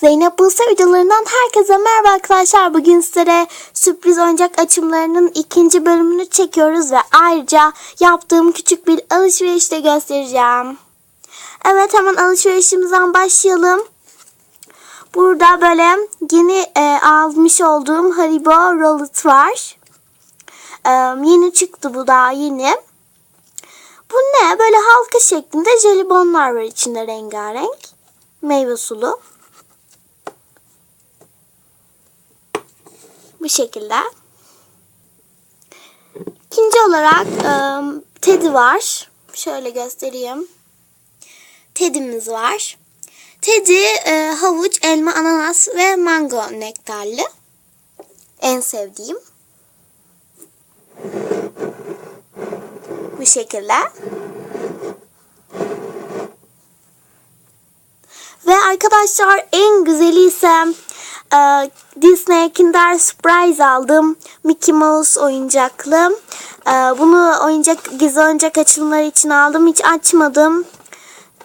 Zeynep Buse videolarından herkese merhaba arkadaşlar. Bugün sizlere sürpriz oyuncak açımlarının ikinci bölümünü çekiyoruz ve ayrıca yaptığım küçük bir alışveriş de göstereceğim. Evet hemen alışverişimizden başlayalım. Burada böyle yeni e, almış olduğum Haribo Rollet var. E, yeni çıktı bu daha yeni. Bu ne? Böyle halka şeklinde jelibonlar var içinde rengarenk. Meyve sulu. Bu şekilde. İkinci olarak ıı, Teddy var. Şöyle göstereyim. Teddy'miz var. Teddy e, havuç, elma, ananas ve mango nektarlı. En sevdiğim. Bu şekilde. Ve arkadaşlar en güzeli ise e, Disney Kinder Surprise aldım. Mickey Mouse oyuncaklı. E, bunu oyuncak gizli oyuncak açılımları için aldım. Hiç açmadım.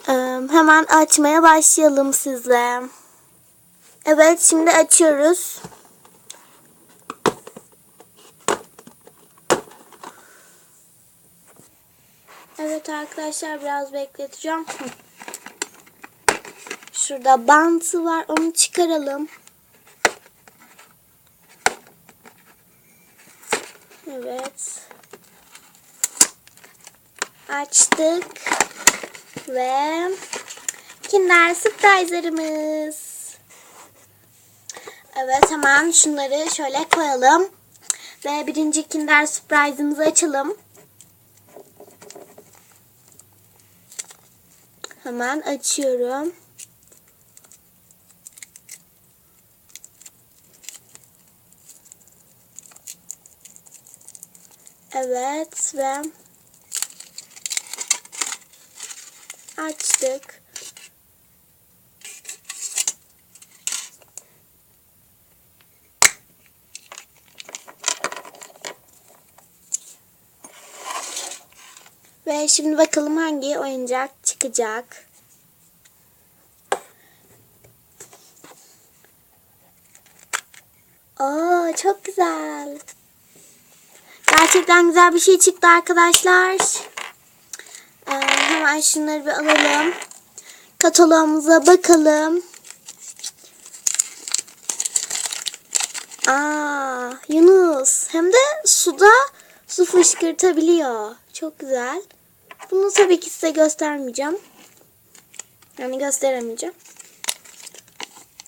E, hemen açmaya başlayalım sizle. Evet şimdi açıyoruz. Evet arkadaşlar biraz bekleteceğim. Şurada bantı var. Onu çıkaralım. Evet. Açtık. Ve Kinder Surprise'larımız. Evet hemen şunları şöyle koyalım. Ve birinci Kinder Surprise'ımızı açalım. Hemen açıyorum. Evet ve açtık. Ve şimdi bakalım hangi oyuncak çıkacak. Oo çok güzel. Gerçekten güzel bir şey çıktı arkadaşlar. Ee, hemen şunları bir alalım. Kataloğumuza bakalım. Aa, Yunus. Hem de suda su fışkırtabiliyor. Çok güzel. Bunu tabii ki size göstermeyeceğim. Yani gösteremeyeceğim.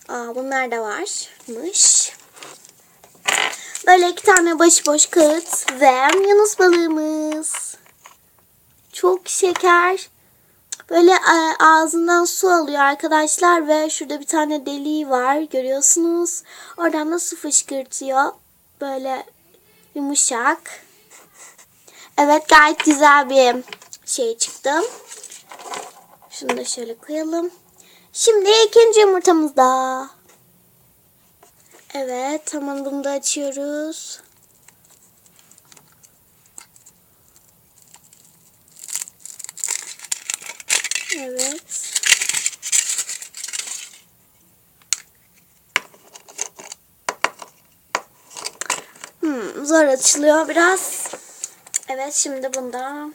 Aa, bunlar da varmış. Böyle iki tane başıboş kağıt ve yunus balığımız. Çok şeker. Böyle e, ağzından su alıyor arkadaşlar ve şurada bir tane deliği var görüyorsunuz. Oradan da su fışkırtıyor. Böyle yumuşak. Evet gayet güzel bir şey çıktı. Şunu da şöyle koyalım. Şimdi ikinci yumurtamızda. Evet tamam bunu da açıyoruz. Evet. Hmm, zor açılıyor biraz. Evet şimdi bunda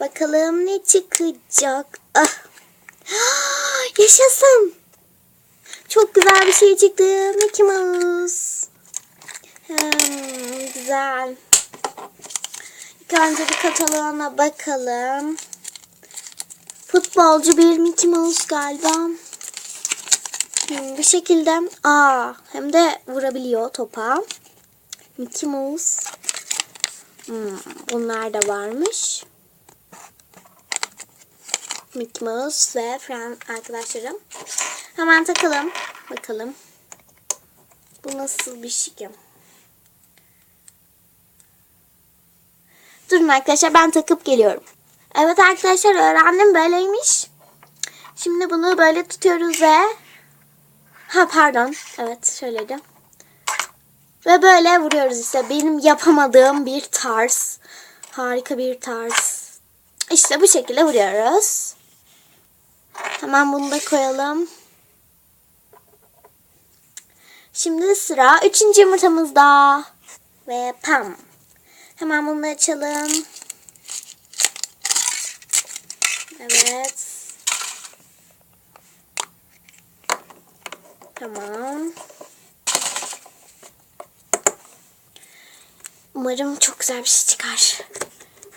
bakalım ne çıkacak. Ah. Yaşasın. Güzel bir şey çıktı. Mickey Mouse. Hmm, güzel. İlk önce bir kataloğuna bakalım. Futbolcu bir Mickey Mouse galiba. Hmm, bu şekilde. Aa, hem de vurabiliyor topa. Mickey Mouse. Hmm, bunlar da varmış. Mickey Mouse ve Fran arkadaşlarım. Hemen takalım. Bakalım. Bu nasıl bir şey? Durun arkadaşlar ben takıp geliyorum. Evet arkadaşlar öğrendim böyleymiş. Şimdi bunu böyle tutuyoruz ve ha pardon. Evet şöyleydi. Ve böyle vuruyoruz işte. Benim yapamadığım bir tarz. Harika bir tarz. İşte bu şekilde vuruyoruz. Hemen bunu da koyalım. Şimdi sıra üçüncü yumurtamızda. Ve pam. Hemen bunu açalım. Evet. Tamam. Umarım çok güzel bir şey çıkar.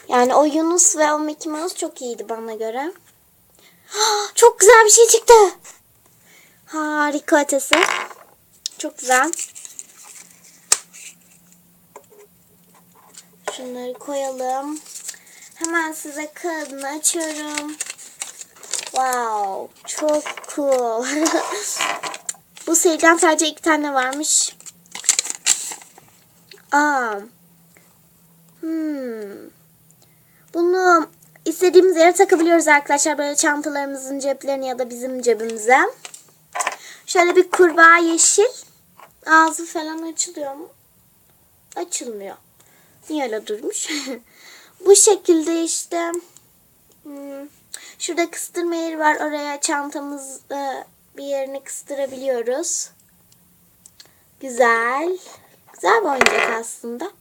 Yani o Yunus ve o Mickey Mouse çok iyiydi bana göre. Çok güzel bir şey çıktı. Harika ötesi. Çok güzel. Şunları koyalım. Hemen size kağıdını açıyorum. Wow, çok cool. Bu seriden sadece iki tane varmış. Aa. Hmm. Bunu istediğimiz yere takabiliyoruz arkadaşlar. Böyle çantalarımızın ceplerine ya da bizim cebimize. Şöyle bir kurbağa yeşil. Ağzı falan açılıyor mu? Açılmıyor. Niye öyle durmuş? Bu şekilde işte hmm, şurada kıstırma yeri var. Oraya çantamız e, bir yerini kıstırabiliyoruz. Güzel. Güzel bir oyuncak aslında.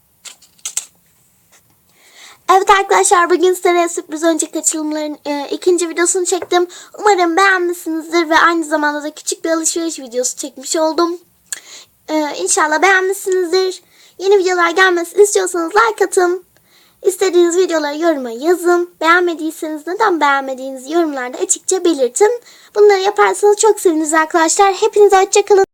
Evet arkadaşlar bugün size sürpriz oyuncak açılımların e, ikinci videosunu çektim. Umarım beğenmişsinizdir ve aynı zamanda da küçük bir alışveriş videosu çekmiş oldum. E, inşallah beğenmişsinizdir. Yeni videolar gelmesini istiyorsanız like atın. İstediğiniz videoları yoruma yazın. Beğenmediyseniz neden beğenmediğinizi yorumlarda açıkça belirtin. Bunları yaparsanız çok seviniriz arkadaşlar. Hepinize hoşçakalın.